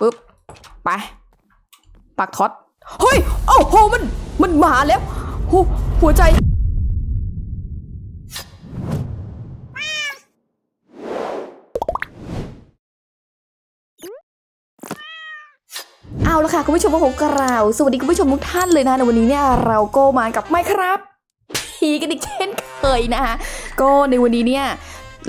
ปึ๊บไปปักท็อตเฮ้ยโอ้โหมันมันมาแล้วหหัวใจเอาละค่ะคุณผู้ชมมาพบกับเราสวัสดีคุณผู้ชมทุกท่านเลยนะในวันนี้เนี่ยเราก็มากับไม่ครับผีกันอีกเช่นเคยนะคะก็ในวันนี้เนี่ย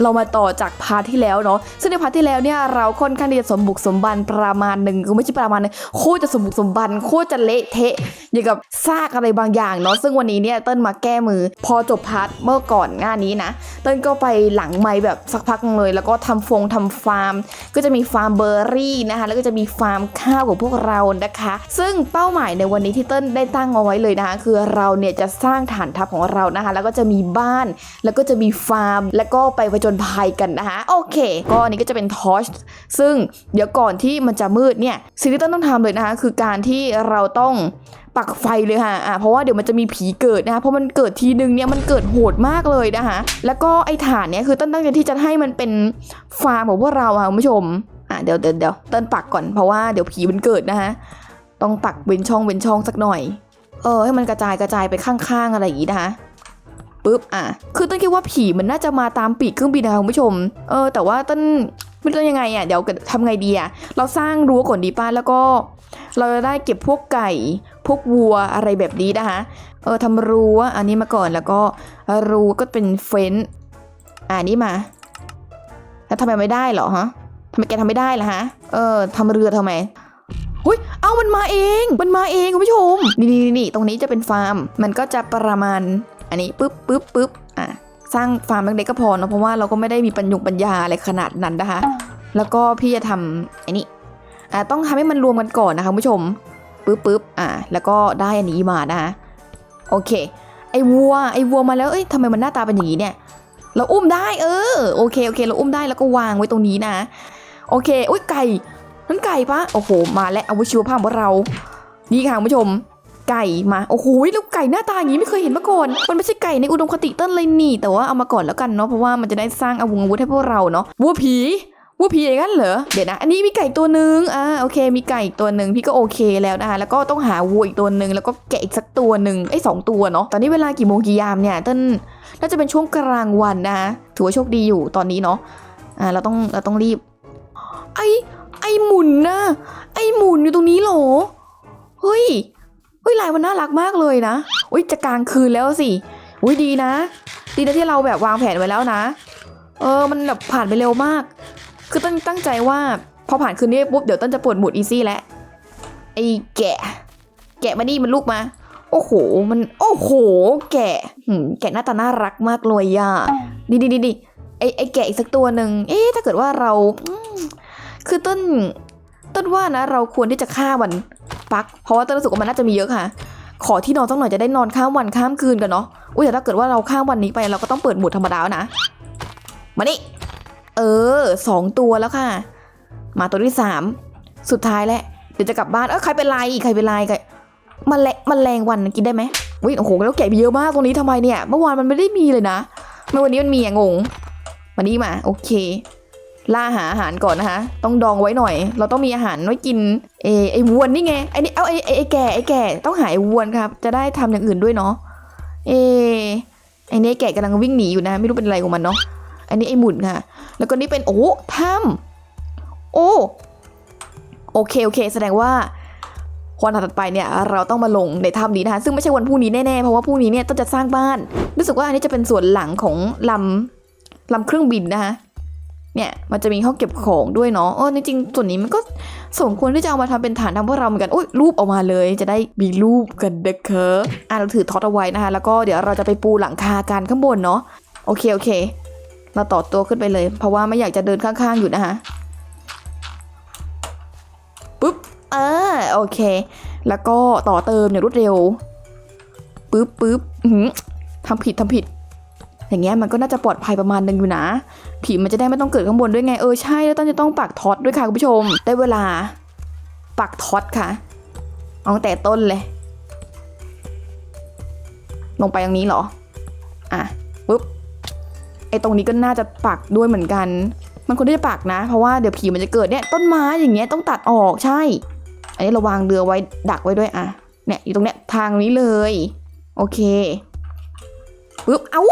เรามาต่อจากพาร์ทที่แล้วเนาะซึ่งในพาร์ทที่แล้วเนี่ยเราค่อนข้างที่จะสมบุกสมบันประมาณหนึ่งก็ไม่ใช่ประมาณหนึงโคตรจะสมบุกสมบันโคตรจะเละเทะอย่างกับซากอะไรบางอย่างเนาะซึ่งวันนี้เนี่ยเติ้ลมาแก้มือ พอจบพาร์ทเมื่อก่อนหน้านี้นะเติ้ลก็ไปหลังไม้แบบสักพักเลย แล้วก็ทำฟงทำฟาร์ม ก็จะมีฟาร์มเบอร์รี่นะคะแล้วก็จะมีฟาร์มข้าวของพวกเรานะคะ ซึ่งเป้าหมายในวันนี้ที่เติ้ลได้ตั้งเอาไว้เลยนะคะคือเราเนี่ยจะสร้างฐานทัพของเรานะคะ แล้วก็จะมีบ้านแล้วก็จะมีฟาร์ม แล้วก็ไปจญภัยกันนะคะโอเค ก็อันนี้ก็จะเป็นทอชซึ่งเดี๋ยวก่อนที่มันจะมืดเนี่ยสิ่งที่ติ้ลต้องทำเลยนะคะคือการที่เราต้องปักไฟเลยค่ะอะ เพราะว่าเดี๋ยวมันจะมีผีเกิดนะคะเพราะมันเกิดทีนึงเนี่ยมันเกิดโหดมากเลยนะคะ แล้วก็ไอ้ฐานเนี่ยคือต้นตั้งใจที่จะให้มันเป็นฟาร์มของพวกเราค่ะคุณผู้ชม อะเดี๋ยวเดี๋ยวเดี๋ยวต้นปักก่อนเพราะว่าเดี๋ยวผีมันเกิดนะคะต้องปักเว้นช่องเว้นช่องสักหน่อย เออให้มันกระจายกระจายไปข้างๆอะไรอย่างงี้นะคะ ปุ๊บอะคือต้นคิดว่าผีมันน่าจะมาตามปีกเครื่องบินนะคะคุณผู้ชม เออ แต่ว่าต้นไม่รู้ยังไงอะเดี๋ยวทำไงดีอะเราสร้างรั้วก่อนดีป้าแล้วก็ เราจะได้เก็บพวกไก่ พวกวัวอะไรแบบนี้นะคะเออทำรั้วอันนี้มาก่อนแล้วก็รั้วก็เป็นเฟ้นอ่านี่มา แล้วทำไมไม่ได้เหรอฮะทำไมแกทำไม่ได้ล่ะฮะเออทำเรือทำไมหุยเอามันมาเอง มันมาเองคุณผู้ชม นี่นี่นี่ตรงนี้จะเป็นฟาร์ม มันก็จะประมาณ อันนี้ปึ๊บปึ๊บปึ๊บอะสร้างฟาร์มเล็กๆก็พอเนอะเพราะว่าเราก็ไม่ได้มีปัญญงปัญญาอะไรขนาดนั้นนะคะ แล้วก็พี่จะทำไอ้นี่อ่าต้องทำให้มันรวมกันก่อนนะคะคุณผู้ชมปึ๊บปึ๊บอ่าแล้วก็ได้อันนี้มานะคะโอเค ไอ้วัวไอ้วัวมาแล้วเอ้ยทำไมมันหน้าตาเป็นอย่างนี้เนี่ย เราอุ้มได้เออโอเคโอเค เราอุ้มได้แล้วก็วางไว้ตรงนี้นะโอเคอุ้ยไก่นั่นไก่ปะโอ้โหมาแล้วอาวุธชีวภาพของเรานี่ค่ะคุณผู้ชม ไก่มา โอ้โหแล้วไก่หน้าตาอย่างนี้ไม่เคยเห็นมาก่อน มันไม่ใช่ไก่ในอุดมคติเต้นเลยนี่ แต่ว่าเอามาก่อนแล้วกันเนาะ เพราะว่ามันจะได้สร้างอาวุธอาวุธให้พวกเราเนาะ วัวผีวัวผีอย่างนั้นเหรอ เดี๋ยวนะ อันนี้มีไก่ตัวหนึ่งอ่า โอเค มีไก่อีกตัวหนึ่งพี่ก็โอเคแล้วนะคะ แล้วก็ต้องหาวัวอีกตัวหนึ่งแล้วก็แกะอีกสักตัวหนึ่งไอ้สองตัวเนาะ ตอนนี้เวลากี่โมงกี่ยามเนี่ยเต้น น่าจะเป็นช่วงกลางวันนะคะ ถือว่าโชคดีอยู่ตอนนี้เนาะ อ่า เราต้อง เราต้องรีบ ไอ้ไอ้หมุนนะ ไอ้หมุนอยู่ตรงนี้เหรอ เฮ้ย เฮ้ยลายมันน่ารักมากเลยนะอุ้ยจะกลางคืนแล้วสิอุ้ยดีนะ ดีนะที่เราแบบวางแผนไว้แล้วนะ เออมันแบบผ่านไปเร็วมาก คือตั้งตั้งใจว่าพอผ่านคืนนี้ปุ๊บเดี๋ยวต้นจะปวดหมุดอีซี่แล้วไอ้แกะ แกะมานี่มันลูกมา โอ้โหมันโอ้โห แกะหืมแกะหน้าตาน่ารักมากเลยอะดีดีดีดีไอ้ไอ้แกะอีกสักตัวหนึ่งเอ๊ะถ้าเกิดว่าเราคือต้นต้นว่านะ เราควรที่จะฆ่ามัน ปัก เพราะว่าต้นรู้สึกว่ามันน่าจะมีเยอะค่ะ ขอที่นอนสักหน่อยจะได้นอนข้ามวันข้ามคืนกันเนาะ อุ้ยแต่ถ้าเกิดว่าเราข้ามวันนี้ไปเราก็ต้องเปิดหมุดธรรมดาแล้วนะ มานี่ เออสองตัวแล้วค่ะ มาตัวที่สาม สุดท้ายแล้วเดี๋ยวจะกลับบ้าน เออใครเป็นไรใครเป็นไรใครมันแลมันแรงวันกินได้ไหมวิโอ้โหแล้วแกะไปเยอะมากตรงนี้ทำไมเนี่ย เมื่อวานมันไม่ได้มีเลยนะเมื่อวันนี้มันมีอะงง มานี่มา โอเค ล่าหาอาหารก่อนนะคะ ต้องดองไว้หน่อย เราต้องมีอาหารไว้กินเอไอววนนี่ไงไอนี่เอาไอไอแก่ไอแก่ต้องหาไอววนครับ จะได้ทำอย่างอื่นด้วยเนาะเอไอเนี่ยแก่กำลังวิ่งหนีอยู่นะ ไม่รู้เป็นอะไรของมันเนาะอันนี้ไอหมุนค่ะ แล้วก็นี่เป็นโอ้ถ้ำโอ้โอเคโอเค แสดงว่าวันถัดไปเนี่ยเราต้องมาลงในถ้ำนี้นะคะซึ่งไม่ใช่วันพรุ่งนี้แน่ๆเพราะว่าพรุ่งนี้เนี่ยต้องจะสร้างบ้าน รู้สึกว่าอันนี้จะเป็นส่วนหลังของลำลำเครื่องบินนะคะ เนี่ยมันจะมีห้องเก็บของด้วยเนาะเออจริงๆส่วนนี้มันก็สมควรที่จะเอามาทำเป็นฐานทำพวกเราเหมือนกันอุ้ยรูปออกมาเลยจะได้มีรูปกันเด็กเคออะเราถือท็อตเอาไว้นะคะ แล้วก็เดี๋ยวเราจะไปปูหลังคากันข้างบนเนาะโอเคโอเค เราต่อตัวขึ้นไปเลย เพราะว่าไม่อยากจะเดินข้างๆอยู่นะคะปุ๊บเออโอเค แล้วก็ต่อเติมอย่างรวดเร็วปึ๊บปึ๊บทำผิดทำผิด อย่างเงี้ยมันก็น่าจะปลอดภัยประมาณนึงอยู่นะ ผีมันจะได้ไม่ต้องเกิดข้างบนด้วยไงเออใช่แล้วต้องจะต้องปักท็อตด้วยค่ะคุณผู้ชม ได้เวลา ปักท็อตค่ะเอาแต่ต้นเลย ลงไปอย่างนี้เหรอ อะปุ๊บไอ้ตรงนี้ก็น่าจะปักด้วยเหมือนกัน มันควรที่จะปักนะ เพราะว่าเดี๋ยวผีมันจะเกิดเนี่ยต้นไม้อย่างเงี้ยต้องตัดออกใช่ อันนี้ราวางเรือไว้ดักไว้ด้วยอะเนี่ยอยู่ตรงเนี้ยทางนี้เลย โอเคปึ๊บเอ้า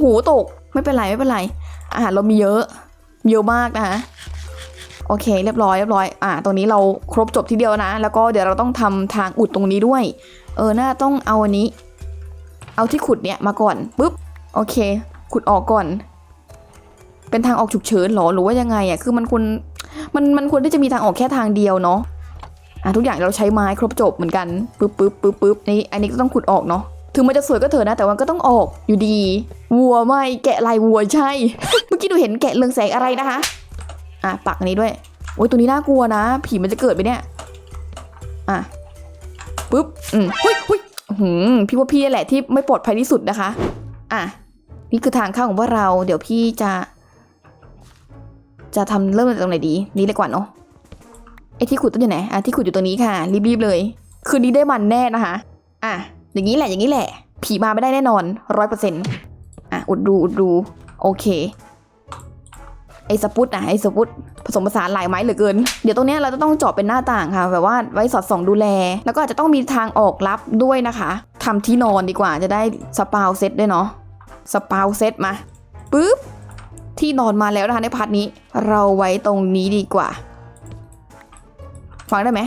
โหตก ไม่เป็นไรไม่เป็นไร อาหารเรามีเยอะ เยอะมากนะคะโอเค เรียบร้อยเรียบร้อยอ่าตรงนี้เราครบจบทีเดียวนะ แล้วก็เดี๋ยวเราต้องทำทางอุดตรงนี้ด้วย เออน่าต้องเอาอันนี้ เอาที่ขุดเนี่ยมาก่อนปึ๊บโอเค ขุดออกก่อน เป็นทางออกฉุกเฉินเหรอหรือว่ายังไงอะคือมันควรมันมันควรที่จะมีทางออกแค่ทางเดียวเนาะอะทุกอย่างเราใช้ไม้ครบจบเหมือนกันปึ๊บปึ๊บปึ๊บปึ๊บนี่อันนี้ก็ต้องขุดออกเนาะ ถึงมันจะสวยก็เถอะนะ แต่ว่าก็ต้องออกอยู่ดี วัวไม่แกะลายวัวใช่ เมื่อกี้ดูเห็นแกะเรืองแสงอะไรนะคะ อะปักนี้ด้วย โอ้ยตัวนี้น่ากลัวนะ ผีมันจะเกิดไปเนี่ย อะปึ๊บ อืมหุยหุยหืมพี่ว่าพี่แหละที่ไม่ปลอดภัยที่สุดนะคะ อะ นี่คือทางเข้าของพวกเรา เดี๋ยวพี่จะ จะทำเริ่มจากตรงไหนดี นี่เลยกว่าเนาะไอ้ที่ขุดต้นอยู่ไหน อะที่ขุดอยู่ตรงนี้ค่ะ รีบๆเลย คืนนี้ได้มันแน่นะคะ อะ อย่างนี้แหละอย่างนี้แหละ ผีมาไม่ได้แน่นอนร้อยเปอร์เซ็นต์อะอุดรูอุดรูโอเค ไอ้สปุตนะไอ้สปุตผสมผสานหลายไม้เหลือเกิน เดี๋ยวตรงนี้เราจะต้องเจาะเป็นหน้าต่างค่ะ แบบว่าไว้สอดส่องดูแล แล้วก็อาจจะต้องมีทางออกลับด้วยนะคะทำที่นอนดีกว่าจะได้สปาวเซตด้วยเนาะสปาวเซตมาปึ๊บที่นอนมาแล้วนะคะในพาร์ทนี้ เราไว้ตรงนี้ดีกว่าวางได้ไหม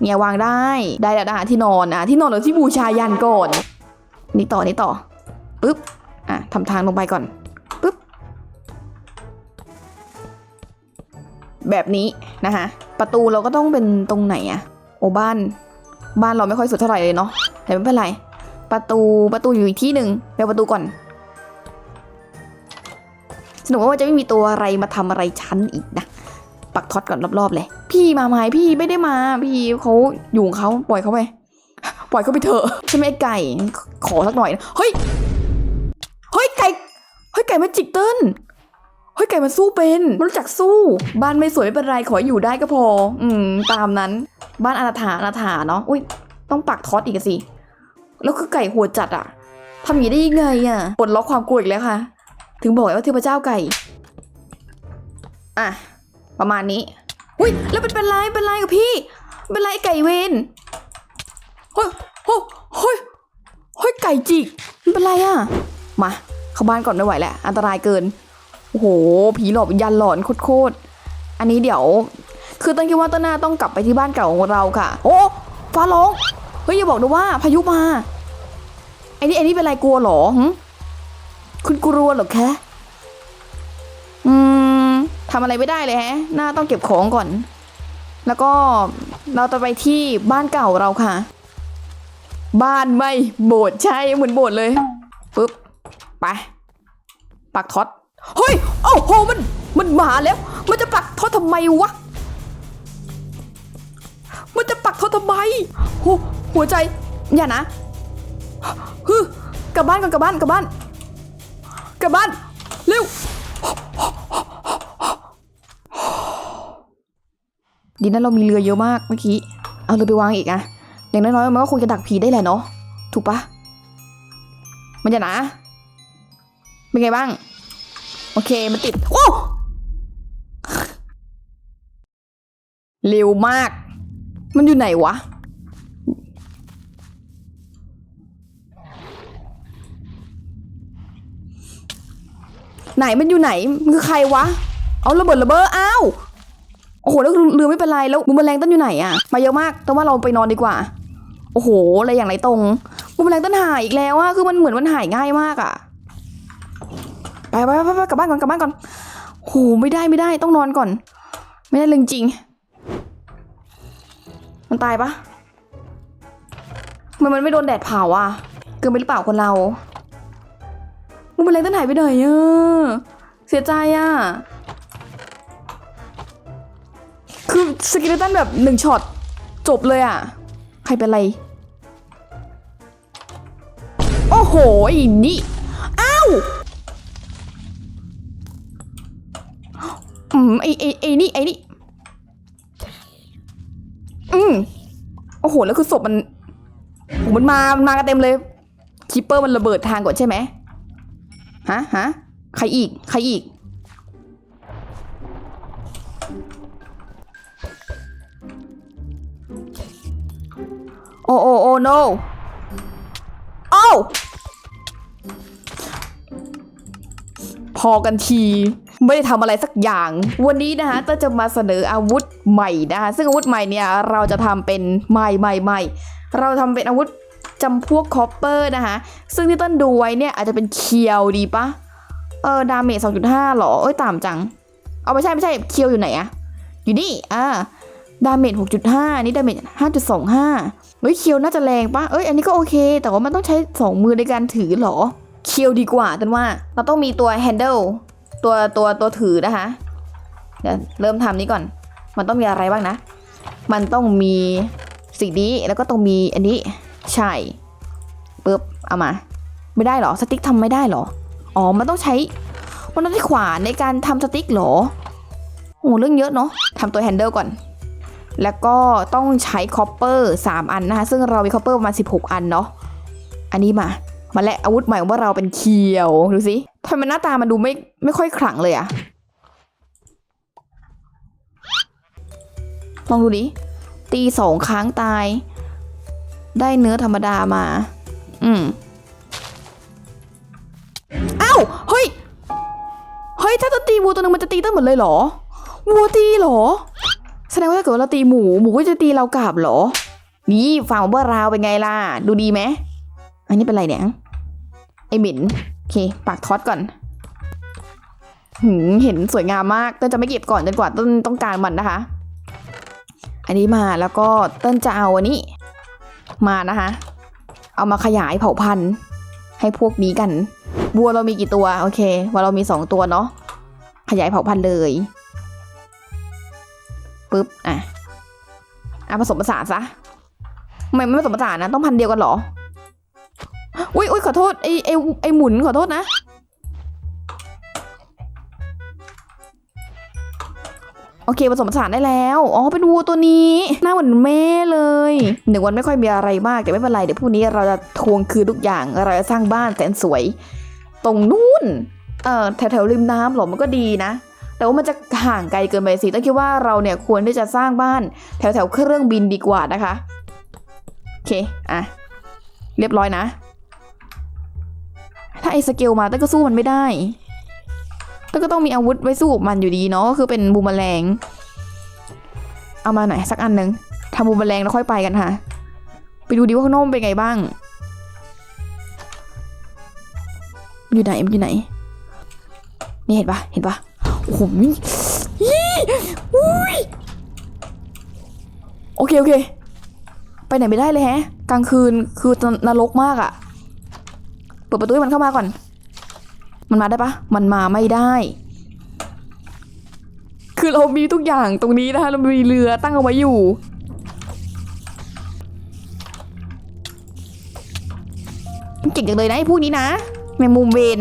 เนี่ยวางได้ ได้แล้วนะคะที่นอนอะที่นอนหรือที่บูชายันก่อน นี่ต่อ นี่ต่อ ปึ๊บ อะทำทางลงไปก่อน ปึ๊บ แบบนี้นะคะ ประตูเราก็ต้องเป็นตรงไหนอะโอ้บ้าน บ้านเราไม่ค่อยสวยเท่าไหร่เลยเนาะ แต่ไม่เป็นไร ประตู ประตูอยู่อีกที่หนึ่งไปประตูก่อนสนุกว่าจะไม่มีตัวอะไรมาทำอะไรฉันอีกนะ ปักท็อตก่อนรอบๆเลย พี่มาไหมพี่ไม่ได้มา พี่เขาอยู่ของเขาปล่อยเขาไป ปล่อยเขาไปเถอะใช่ไหมไก่ ขอสักหน่อยนะเฮ้ย เฮ้ยไก่ เฮ้ยไก่มันจิกเติ้ลเฮ้ยไก่มันสู้เป็น มันรู้จักสู้ บ้านไม่สวยไม่เป็นไรขออยู่ได้ก็พอ อืม ตามนั้น บ้านอนาถาอนาถาเนาะ อุ้ย ต้องปักท็อตอีกสิ แล้วคือไก่หัวจัดอะทำอย่างนี้ได้ยังไงอะปลดล็อกความกลัวอีกแล้วค่ะ ถึงบอกว่าเทพเจ้าไก่ อะ ประมาณนี้อุ้ยแล้วเป็นเป็นไรเป็นไรกับพี่ เป็นไรไอไก่เวนเฮ้ยเฮ้ยเฮ้ยเฮ้ยไก่จิกมันเป็นไรอะมาเข้าบ้านก่อนไม่ไหวแหล้วอันตรายเกินโอ้โห ผีหลอกวิญญาณหลอนโคตรอันนี้เดี๋ยว คือต้นคิดว่าต้นหน้าต้องกลับไปที่บ้านเก่าของเราค่ะ โอ้ฟ้าร้องเฮ้ยอย่าบอกนะว่าพายุมาไอ้นี่ไอ้นี่เป็นไรกลัวหรอคุณกลัวเหรอแคะ ทำอะไรไม่ได้เลยแฮะ หน้าต้องเก็บของก่อน แล้วก็เราจะไปที่บ้านเก่าเราค่ะ บ้านไม่โบสถ์ใช่เหมือนโบสถ์เลยปุ๊บไปปักท็อตเฮ้ยโอ้โหมันมันมาแล้ว มันจะปักท็อตทำไมวะมันจะปักท็อตทำไมโหหัวใจอย่านะฮึกลับบ้านก่อนกลับบ้านกลับบ้านกลับบ้านเร็ว ดีนะเรามีเรือเยอะมากเมื่อกี้ เอาเรือไปวางอีกอะอย่างน้อยๆมันก็คงจะดักผีได้แหละเนาะ ถูกปะมันจะหนา เป็นไงบ้าง โอเค มันติด โอ้ เร็วมาก มันอยู่ไหนวะ ไหนมันอยู่ไหน มันคือใครวะ เอาระเบิดระเบ้ออ้าว โอ้โหแล้วเรือไม่เป็นไรแล้วบูมแมลงต้นอยู่ไหนอะมาเยอะมากแต่ว่าเราไปนอนดีกว่า โอ้โหอะไรอย่างไรตรงบูมแมลงต้นหายอีกแล้วอะคือมันเหมือนมันหายง่ายมากอะไปไปไปไปกลับบ้านก่อนกลับบ้านก่อนโหไม่ได้ไม่ได้ต้องนอนก่อน ไม่ได้เรื่องจริง มันตายปะมันมันไม่โดนแดดเผาอะเกินไปหรือเปล่าคนเราบูมแมลงต้นหายไปไหนอะเสียใจอะ สกิลตันแบบหนึ่งช็อต จบเลยอะ ใครเป็นไร โอ้โหอีนี่อ้าวอืมไอไอไอนี่ไอนี่อืมโอ้โห แล้วคือศพมันมันมามันมากันเต็มเลยคิปเปอร์มันระเบิดทางก่อนใช่ไหมฮะฮะใครอีก ใครอีก โอ้โอ้โอ้ no โอ้พอกันทีไม่ได้ทำอะไรสักอย่าง วันนี้นะคะเต้จะมาเสนออาวุธใหม่นะคะซึ่งอาวุธใหม่เนี่ยเราจะทำเป็นใหม่ใหม่ใหม่เราทำเป็นอาวุธจำพวกคอปเปอร์นะคะซึ่งที่ต้นดูไว้เนี่ยอาจจะเป็นเคียวดีปะเออดาเมจ2.5หรอเอ้ยต่ำจัง เอาไม่ใช่ไม่ใช่เคียวอยู่ไหนอะอยู่นี่อ่าดาเมจ6.5นี่ดาเมจ5.25 เฮ้ยเคียวน่าจะแรงปะเอ้ยอันนี้ก็โอเค แต่ว่ามันต้องใช้ 2 มือในการถือหรอ เคียวดีกว่าแต่ว่า เราต้องมีตัวแฮนเดิลตัวตัวตัวถือนะคะ เดี๋ยวเริ่มทำนี้ก่อน มันต้องมีอะไรบ้างนะ มันต้องมีสิ่งนี้แล้วก็ต้องมีอันนี้ ใช่ปึ๊บเอามา ไม่ได้หรอ สติ๊กทำไม่ได้หรอ อ๋อ มันต้องใช้ มันต้องใช้ขวานในการทำสติ๊กหรอโอ้เรื่องเยอะเนาะทำตัวแฮนเดิลก่อน แล้วก็ต้องใช้คอปเปอร์3อันนะคะ ซึ่งเรามีคอปเปอร์ประมาณ 16 อันเนาะ อันนี้มา มาและอาวุธใหม่ของเราเป็นเคียว ดูสิทำไมหน้าตามันดูไม่ไม่ค่อยขลังเลยอะลองดูดิ ตีสองครั้งตาย ได้เนื้อธรรมดามา อืมเอ้าเฮ้ย เฮ้ย ถ้าจะตีวัวตัวหนึงมันจะตีตั้งหมดเลยเหรอ วัวตีเหรอ แสดงว่าถ้าเกิดว่าเราตีหมูหมูก็จะตีเรากลับเหรอ นี่ฝั่งของพวกเราเป็นไงล่ะ ดูดีไหมอันนี้เป็นไรเนี่ยไอหมินโอเค ปากทอดก่อนหืมเห็นสวยงามมากเต้นจะไม่เก็บก่อนจนกว่าต้นต้องการมันนะคะ อันนี้มาแล้วก็เต้นจะเอาอันนี้ มานะคะ เอามาขยายเผ่าพันธุ์ให้พวกนี้กันวัวเรามีกี่ตัว โอเควัวเรามีสองตัวเนาะขยายเผ่าพันธุ์เลย ปึ๊บอะอะผสมผสานซะทำไมไม่ผสมผสานนะต้องพันเดียวกันเหรออุ้ยอุ้ยขอโทษไอไอไอหมุนขอโทษนะโอเคผสมผสานได้แล้ว อ๋อ เป็นวัวตัวนี้ หน้าเหมือนแม่เลย หนึ่งวันไม่ค่อยมีอะไรมาก แต่ไม่เป็นไร เดี๋ยวพรุ่งนี้เราจะทวงคืนทุกอย่าง เราจะสร้างบ้านแสนสวย ตรงนู้น เอ่อ แถวแถวๆริมน้ำหรอ มันก็ดีนะ แต่ว่ามันจะห่างไกลเกินไปสิต้องคิดว่าเราเนี่ยควรที่จะสร้างบ้านแถวแถวๆเครื่องบินดีกว่านะคะโอเคอะเรียบร้อยนะ ถ้าไอ้สเกลมาแต่ก็สู้มันไม่ได้แต่ก็ต้องมีอาวุธไว้สู้มันอยู่ดีเนาะก็คือเป็นบูมแมลง เอามาไหนอยสักอันหนึ่งทำบูมแมลงแล้วค่อยไปกันค่ะ ไปดูดิว่าข้างนอกเป็นไงบ้าง อยู่ไหนมันอยู่ไหน นี่เห็นปะเห็นปะ โอ้โหยี่อุ้ยโอเค โอเค ไปไหนไม่ได้เลยแฮะ กลางคืนคือนรกมากอะเปิดประตูให้มันเข้ามาก่อน มันมาได้ปะมันมาไม่ได้ คือเรามีทุกอย่างตรงนี้นะคะเรามีเรือตั้งเอาไว้อยู่เก่งจังเลยนะไอ้พวกนี้นะแมงมุมเวน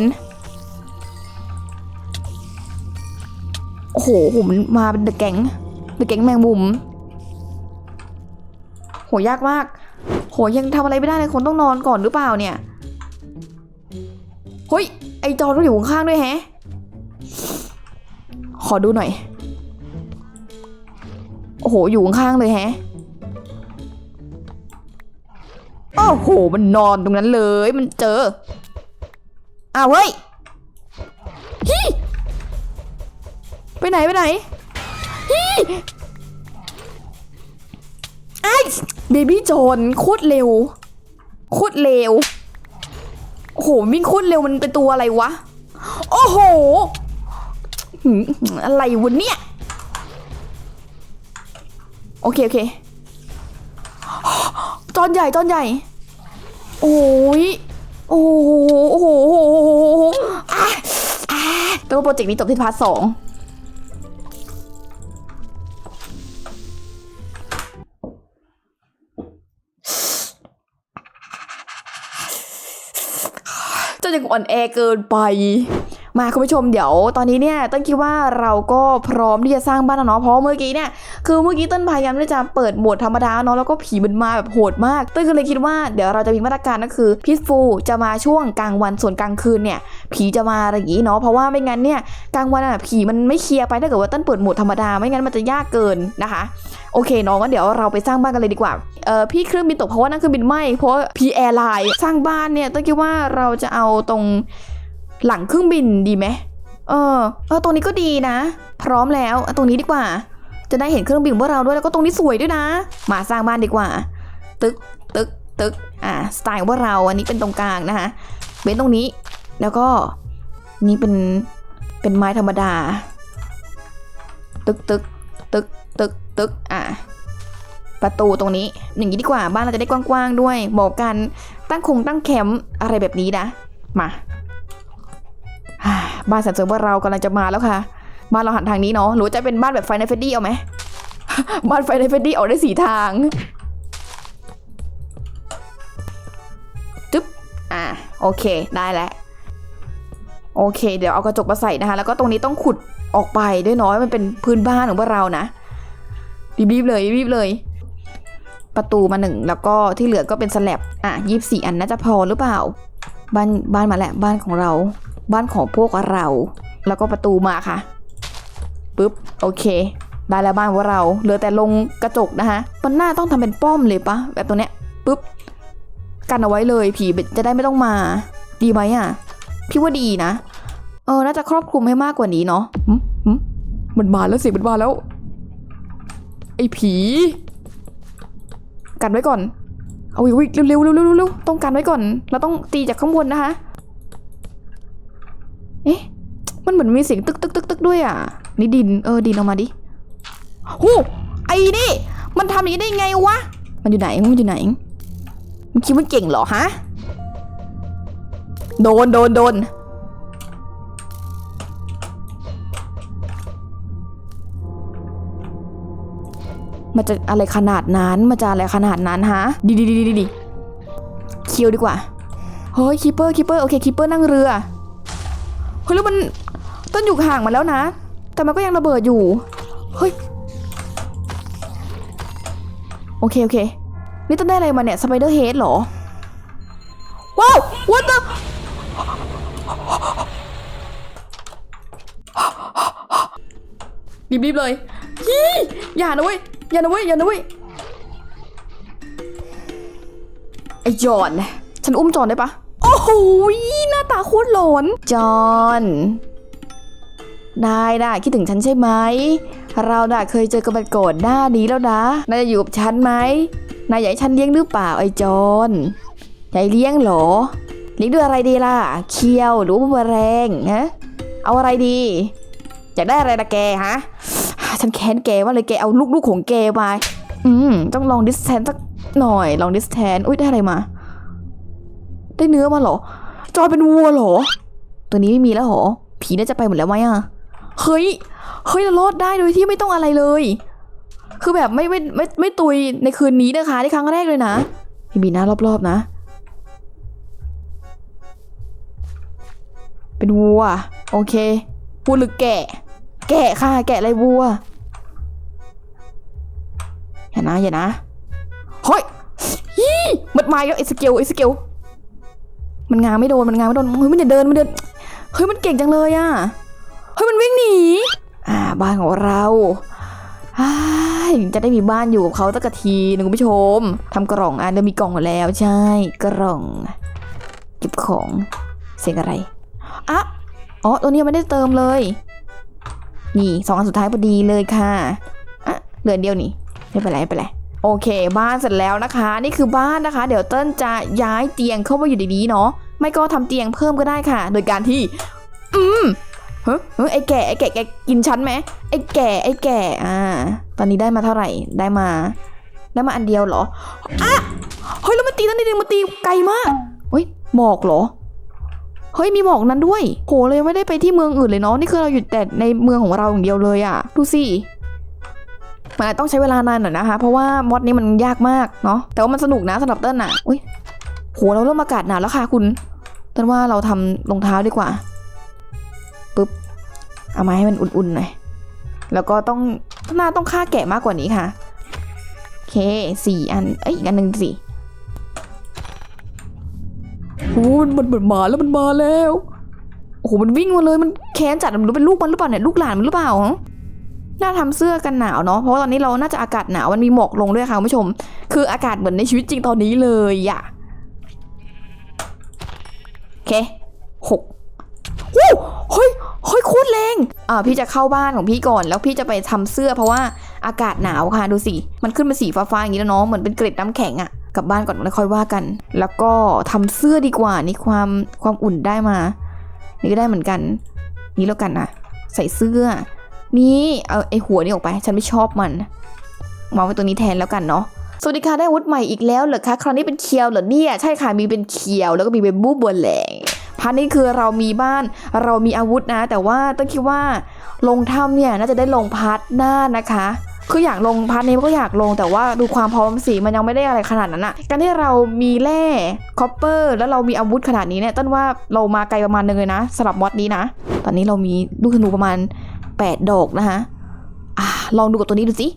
หโหมันมาเป็นเดอะแก๊งเดอะแก๊งแมงมุม โหยากมาก โหยังทำอะไรไม่ได้เลยคนต้องนอนก่อนหรือเปล่าเนี่ยเฮ้ยไอจอต้องอยู่ข้างด้วยแฮะ ขอดูหน่อย โอ้โห อยู่ข้างเลยแฮะ โอ้โห มันนอนตรงนั้นเลย มันเจอ อ้าวเฮ้ย ไปไหนไปไหนฮีไอ้เบบี้โจนโคตรเร็วโคตรเร็วโอ้โหวิ่งโคตรเร็วมันเป็นตัวอะไรวะ โอ้โหอะไรวะเนี่ย โอเค โอเคจอนใหญ่จอนใหญ่ โอ้ยโอ้โหโอ้โหโอ้โหโอ้โหอะอะแต่ว่าโปรเจกต์นี้จบที่พาร์ทสอง อ่อนแอเกินไป มาคุณผู้ชมเดี๋ยวตอนนี้เนี่ยต้นคิดว่าเราก็พร้อมที่จะสร้างบ้านแล้วเนาะเพราะเมื่อกี้เนี่ยคือเมื่อกี้ต้นพยายามที่จะเปิดโหมดธรรมดาเนาะแล้วก็ผีมันมาแบบโหดมากต้นก็เลยคิดว่าเดี๋ยวเราจะมีมาตรการก็คือพิษฟูจะมาช่วงกลางวันส่วนกลางคืนเนี่ยผีจะมาอะไรอย่างงี้เนาะเพราะว่าไม่งั้นเนี่ยกลางวันอะผีมันไม่เคลียร์ไปถ้าเกิดว่าต้นเปิดโหมดธรรมดาไม่งั้นมันจะยากเกินนะคะโอเคน้องงั้นเดี๋ยวเราไปสร้างบ้านกันเลยดีกว่าเออพี่เครื่องบินตกเพราะว่านั่งเครื่องบินไหมเพราะพีแอร์ไลน์สร้างบ้านเนี่ยต้นคิดว่าเราจะเอาตรง หลังเครื่องบินดีไหมเออ เออตรงนี้ก็ดีนะ พร้อมแล้วตรงนี้ดีกว่า จะได้เห็นเครื่องบินของพวกเราด้วยแล้วก็ตรงนี้สวยด้วยนะ มาสร้างบ้านดีกว่า ตึกตึกตึกอ่าสไตล์ของพวกเราอันนี้เป็นตรงกลางนะคะเป็นตรงนี้ แล้วก็นี่เป็นเป็นไม้ธรรมดา ตึกตึกตึกตึกตึกอะประตูตรงนี้อย่างนี้ดีกว่าบ้านเราจะได้กว้างๆด้วยบอกกันตั้งคงตั้งแคมป์อะไรแบบนี้นะมา บ้านแสนเสริญว่าเรากำลังจะมาแล้วค่ะ บ้านเราหันทางนี้เนาะหรือว่าจะเป็นบ้านแบบไฟในเฟดดี้เอาไหมบ้านไฟในเฟดดี้ออกได้สีทางจึ๊บอะโอเคได้แล้วโอเค เดี๋ยวเอากระจกมาใส่นะคะ แล้วก็ตรงนี้ต้องขุดออกไปด้วยเน้อยมันเป็นพื้นบ้านของพวกเรานะรีบๆเลยรีบๆเลย ประตูมาหนึ่งแล้วก็ที่เหลือก็เป็นสแลบอะยี่สี่อันน่าจะพอหรือเปล่า บ้านบ้านมาแหละบ้านของเรา บ้านของพวกเรา แล้วก็ประตูมาค่ะปุ๊บโอเค ได้แล้วบ้านของเรา เหลือแต่ลงกระจกนะคะมันน่าต้องทำเป็นป้อมเลยปะแบบตัวเนี้ยปุ๊บกันเอาไว้เลยผีจะได้ไม่ต้องมา ดีไหมอะ พี่ว่าดีนะเออน่าจะครอบคลุมให้มากกว่านี้เนาะมันมาแล้วสิมันมาแล้ว ไอ้ผี กันไว้ก่อนเอาอีกเร็วเร็วเร็วเร็วเร็วต้องกันไว้ก่อน เราต้องตีจากข้างบนนะคะ เอ๊ะ มันเหมือนมีเสียงตึกตึกตึกตึกด้วยอะ นี่ดิน เออดินออกมาดิหูไอ้นี่ มันทำอย่างนี้ได้ไงวะ มันอยู่ไหน มันอยู่ไหน มันคิดว่าเก่งเหรอฮะ โดนโดนโดนมันจะอะไรขนาดนั้น มันจะอะไรขนาดนั้นฮะ ดีดีดีดีดีคียวดีกว่า เฮ้ยคีเปอร์คีเปอร์โอเคคีเปอร์นั่งเรือ เฮ้ยแล้วมันต้นอยู่ห่างมาแล้วนะ แต่มันก็ยังระเบิดอยู่ เฮ้ย โอเค โอเค นี่ต้นได้อะไรมาเนี่ยสไปเดอร์เฮดเหรอ ว้าว what the รีบๆเลยยี่อย่านะเว้ย อย่านะเว้ย อย่านะเว้ย ไอจอน ฉันอุ้มจอนได้ปะ โอ้โหหน้าตาโคตรหลอนจอนได้ได้คิดถึงฉันใช่ไหม เราน่ะเคยเจอกันมาก่อนหน้านี้แล้วนะ นายจะอยู่กับฉันไหม นายอยากให้ฉันเลี้ยงหรือเปล่าไอ้จอนอยากให้เลี้ยงเหรอ เลี้ยงด้วยอะไรดีล่ะ เคียวหรือว่าแมลงฮะ เอาอะไรดีอยากได้อะไรละแกฮะ ฉันแค้นแกว่าเลยแกเอาลูกๆของแกมา อืมต้องลองดิสแทนสักหน่อย ลองดิสแทน อุ้ยได้อะไรมา ได้เนื้อมาเหรอ จอยเป็นวัวเหรอ ตัวนี้ไม่มีแล้วหรอ ผีน่าจะไปหมดแล้วไหมอะ เฮ้ย เฮ้ยเรารอดได้โดยที่ไม่ต้องอะไรเลย คือแบบไม่ไม่ไม่ไม่ตุยในคืนนี้นะคะที่ครั้งแรกเลยนะพี่บีนะรอบๆนะ เป็นวัว โอเควัวหรือแกะ แกะค่ะ แกะอะไรวัว อย่านะอย่านะ เฮ้ยยี่มันมาแล้วไอ้สเกลไอ้สเกล มันงาไม่โดนมันงาไม่โดนเฮ้ยมันจะเดินมันเดินเฮ้ยมันเก่งจังเลยอะเฮ้ยมันวิ่งหนีอ่าบ้านของเราอ้าจะได้มีบ้านอยู่กับเขาสักทีหนึ่งคุณผู้ชมทำกล่องอะเดี๋ยวมีกล่องแล้วใช่ กล่อง เก็บของเสียงอะไรอะอ๋อตัวนี้ยังไม่ได้เติมเลย นี่สองอันสุดท้ายพอดีเลยค่ะอะเหลือเดียวนี่ไม่เป็นไรไม่เป็นไร โอเค บ้านเสร็จแล้วนะคะ นี่คือบ้านนะคะ เดี๋ยวเติ้ลจะย้ายเตียงเข้ามาอยู่ในนี้เนาะไม่ก็ทำเตียงเพิ่มก็ได้ค่ะ โดยการที่ อืมเฮ้ยเฮ้ยไอ้แก่ไอ้แก่แกกินชั้นไหมไอ้แก่ไอ้แก่อ่า ตอนนี้ได้มาเท่าไหร่ได้มา ได้มาอันเดียวเหรออะเฮ้ยแล้วมันตีนั่นนี่มันตีไกลมากเฮ้ยหมอกเหรอเฮ้ยมีหมอกนั้นด้วยโหเลยไม่ได้ไปที่เมืองอื่นเลยเนาะนี่คือเราอยู่แต่ในเมืองของเราอย่างเดียวเลยอะ ดูสิ มันอาจต้องใช้เวลานานหน่อยนะคะ เพราะว่ามอดนี้มันยากมากเนาะแต่ว่ามันสนุกนะสำหรับเต้นอะอุ้ยโหเราเริ่มอากาศหนาวแล้วค่ะคุณเต้นว่าเราทำรองเท้าดีกว่าปึ๊บเอามาให้มันอุ่นๆหน่อยแล้วก็ต้องน่าต้องฆ่าแกะมากกว่านี้ค่ะโอเคสี่อันเอ้ยอีกอันหนึ่งสิโอ้มันมันมันมาแล้วมันมาแล้วโอ้โหมันวิ่งมาเลยมันแค้นจัดมันรู้เป็นลูกมันหรือเปล่าเนี่ยลูกหลานมันหรือเปล่าฮะ น่าทำเสื้อกันหนาวเนาะเพราะว่าตอนนี้เราน่าจะอากาศหนาวมันมีหมอกลงด้วยค่ะคุณผู้ชม คืออากาศเหมือนในชีวิตจริงตอนนี้เลยอะโอเคหกโอ้เฮ้ยเฮ้ยโคตรแรงอ่าพี่จะเข้าบ้านของพี่ก่อน แล้วพี่จะไปทำเสื้อเพราะว่าอากาศหนาวค่ะดูสิ มันขึ้นมาสีฟ้าๆอย่างนี้แล้วเนาะเหมือนเป็นเกล็ดน้ำแข็งอะกลับบ้านก่อนแล้วค่อยว่ากัน แล้วก็ทำเสื้อดีกว่านี่ความความอุ่นได้มา นี่ก็ได้เหมือนกัน นี่แล้วกันนะใส่เสื้อ นี่เอาไอหัวนี่ออกไป ฉันไม่ชอบมันวางไว้ตรงนี้แทนแล้วกันเนาะสวัสดีค่ะได้อาวุธใหม่อีกแล้วเหรอคะ คราวนี้เป็นเคียวเหรอเนี่ย ใช่ค่ะมีเป็นเคียวแล้วก็มีเป็นบูบัวแหลงพาร์ทนี้คือเรามีบ้านเรามีอาวุธนะ แต่ว่าต้องคิดว่าลงถ้ำเนี่ยน่าจะได้ลงพาร์ทหน้านะคะคืออยากลงพาร์ทนี้ก็อยากลงแต่ว่าดูความพร้อมสิมันยังไม่ได้อะไรขนาดนั้นอะการที่เรามีแร่คอปเปอร์แล้วเรามีอาวุธขนาดนี้เนี่ยต้นว่าเรามาไกลประมาณนึงเลยนะสำหรับมอดนี้นะ ตอนนี้เรามีลูกธนูประมาณ 8 ดอกนะคะอะลองดูกับตัวนี้ดูสิ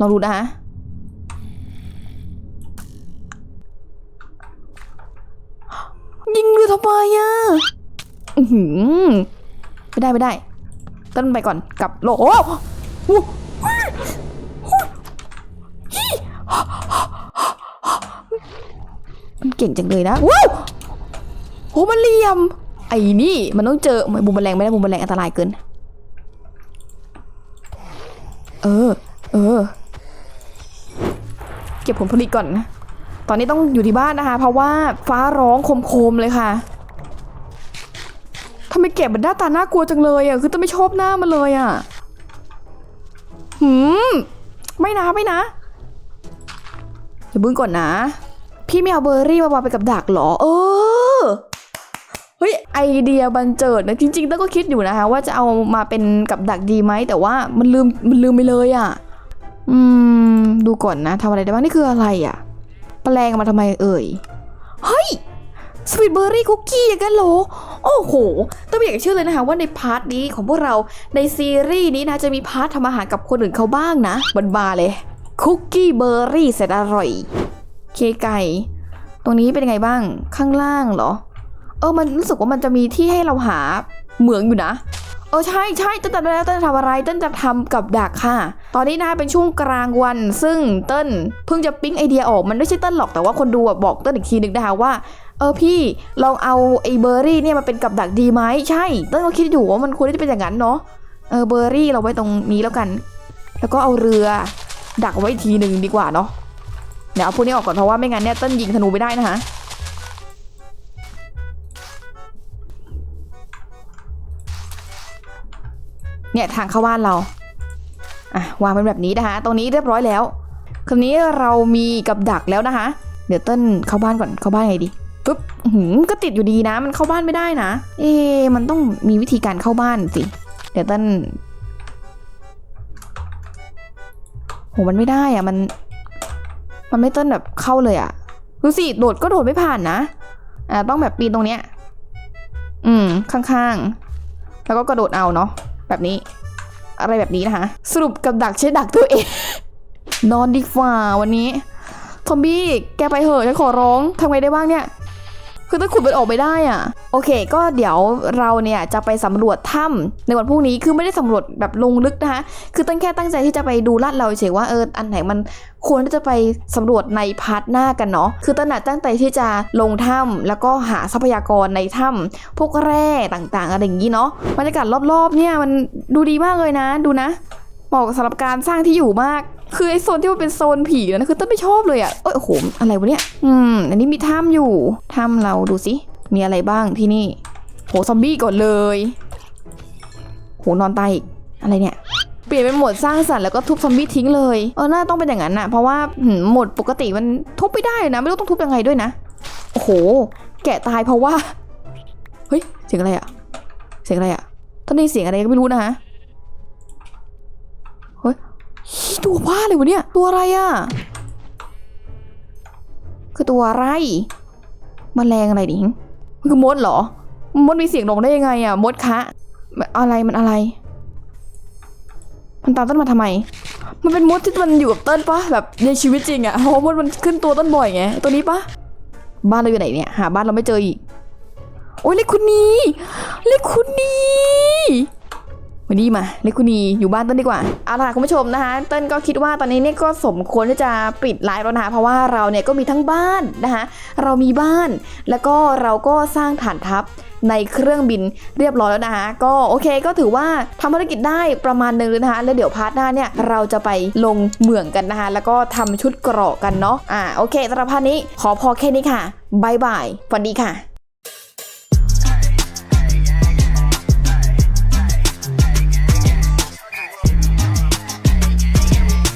ลองดูนะคะยิงเรือทำไมอะอือหือไม่ได้ไม่ได้ต้นไปก่อนกลับโลโอ้มันเก่งจังเลยนะว้าวโหมันเหลี่ยม ไอ้นี่ มันต้องเจอบุมแมลงไม่ได้บุมแมลงอันตรายเกิน เออ เออ เก็บผลผลิตก่อนนะ ตอนนี้ต้องอยู่ที่บ้านนะคะ เพราะว่าฟ้าร้องโคมๆเลยค่ะทำไมเก็บมันหน้าตาน่ากลัวจังเลยอะ คือต้องไม่ชอบหน้ามันเลยอะ หืม ไม่นะไม่นะอย่าบึ้งก่อนนะ พี่ไม่เอาเบอร์รี่มาวางไปกับดักหรอ เออ ฮ้ยไอเดียบันเจิดนะจริงๆต้นก็คิดอยู่นะคะ ว่าจะเอามาเป็นกับดักดีไหมแต่ว่ามันลืมมันลืมไปเลยอะ่ะ อืม ดูก่อนนะทำอะไรได้บ้างนี่คืออะไรอะ่ะแปลงมาทำไมเอ่ยเฮ้ยสวีทเบอร์รี่คุกกี้อย่างกันเหรอ โอ้โห ต้องม่อยากเชื่อเลยนะคะว่าในพาร์ทนี้ของพวกเราในซีรีส์นี้นะจะมีพาร์ททำอาหารกับคนอื่นเขาบ้างนะบันบาเลยคุกกี้เบอร์รี่แสนอร่อย เคไก่ ตรงนี้เป็นยังไงบ้างข้างล่างเหรอ เออมันรู้สึกว่ามันจะมีที่ให้เราหาเหมืองอยู่นะเออใช่ใช่เต้นจำได้แล้วเต้นจะทำอะไรเต้นจะทำกับดักค่ะ ตอนนี้นะเป็นช่วงกลางวัน ซึ่งเต้นเพิ่งจะปิ๊งไอเดียออกมันไม่ใช่เต้นหรอกแต่ว่าคนดูบอกเต้นอีกทีนึงนะคะว่าเออพี่ลองเอาไอเบอร์รี่เนี่ยมาเป็นกับดักดีไหมใช่เต้นก็คิดอยู่ว่ามันควรที่จะเป็นอย่างนั้นเนาะเออเบอร์รี่เราไว้ตรงนี้แล้วกัน แล้วก็เอาเรือดักไว้ทีหนึ่งดีกว่าเนาะเดี๋ยวเอาพวกนี้ออกก่อนเพราะว่าไม่งั้นเนี่ยเต้นยิงธนูไม่ได้นะคะ เนี่ยทางเข้าบ้านเราอะวางเป็นแบบนี้นะคะ ตรงนี้เรียบร้อยแล้วคราวนี้เรามีกับดักแล้วนะคะ เดี๋ยวเต้นเข้าบ้านก่อนเข้าบ้านไงดีปึ๊บหืมก็ติดอยู่ดีนะ มันเข้าบ้านไม่ได้นะ เอ๊มันต้องมีวิธีการเข้าบ้านสิ เดี๋ยวเต้นโหมันไม่ได้อะมัน มันไม่เต้นแบบเข้าเลยอะดูสิโดดก็โดดไม่ผ่านนะ อ่าต้องแบบปีนตรงเนี้ย อืมข้างๆ แล้วก็กระโดดเอาเนาะ แบบนี้ อะไรแบบนี้นะคะ สรุปกับดักใช้ดักตัวเอง นอนดีกว่าวันนี้ ทอมบี้ แกไปเหอะฉันขอร้องทำไงได้บ้างเนี่ย คือถ้าขุดมันออกไม่ได้อะ โอเค ก็เดี๋ยวเราเนี่ยจะไปสำรวจถ้ำในวันพรุ่งนี้คือไม่ได้สำรวจแบบลงลึกนะคะ คือตั้งแค่ตั้งใจที่จะไปดูลาดเราเฉยว่าเอออันไหนมันควรที่จะไปสำรวจในพาร์ทหน้ากันเนาะ คือตั้งแต่ตั้งใจที่จะลงถ้ำแล้วก็หาทรัพยากรในถ้ำพวกแร่ต่างๆอะไรอย่างนี้เนาะ บรรยากาศรอบๆเนี่ยมันดูดีมากเลยนะ ดูนะเหมาะสำหรับการสร้างที่อยู่มาก คือไอโซนที่มันเป็นโซนผีนะคือต้นไม่ชอบเลยอะ่ะเอ้ยโอ้โหอะไรวะเนี่ยอืม อันนี้มีถ้ำอยู่ถ้ำเราดูสิมีอะไรบ้างที่นี่ โหซอมบี้ก่อนเลย โหนอนตายอีกอะไรเนี่ยเปลี่ยนเป็นโหมดสร้างสรรค์แล้วก็ทุบซอมบี้ทิ้งเลยเออน่าต้องเป็นอย่างนั้นน่ะเพราะว่าหมโหมดปกติมันทุบไม่ได้นะ ไม่รู้ต้องทุบยังไงด้วยนะโอ้โห แกะตายเพราะว่าเฮ้ยเสียงอะไรอะเสียงอะไรอะตอนนี้เสียงอะไรก็ไม่รู้นะฮะ ตัวบ้าเลยวะเนี่ย ตัวอะไรอะ่ะ คือตัวอะไรมแมลงอะไรดิมันคือมดเหรอ มดมีเสียงร้องได้ยังไงอะ่ะ มดคะอะไรมันอะไร มันตามต้นมาทำไม มันเป็นมดที่มันอยู่กับต้นปะแบบในชีวิตจริงอะเพราะว่ามดมันขึ้นตัวต้นบ่อยไง ตัวนี้ปะบ้านเราอยู่ไหนเนี่ย หาบ้านเราไม่เจออีก โอ้ยเลขคุณนีเลขคุณนี วันนี้มาเลขคุณนีอยู่บ้านต้นดีกว่าเอาล่ะคุณผู้ชมนะคะ เต้นก็คิดว่าตอนนี้เนี่ยก็สมควรที่จะปิดไลฟ์แล้วนะคะเพราะว่าเราเนี่ยก็มีทั้งบ้านนะคะเรามีบ้าน แล้วก็เราก็สร้างฐานทัพในเครื่องบินเรียบร้อยแล้วนะคะ ก็โอเคก็ถือว่าทำภารกิจได้ประมาณนึงเลยนะคะ แล้วเดี๋ยวพาร์ทหน้าเนี่ยเราจะไปลงเหมืองกันนะคะ แล้วก็ทำชุดเกราะกันเนาะอ่าโอเคสำหรับพาร์ทนี้ขอพอแค่นี้ค่ะบายบายฝันดีค่ะ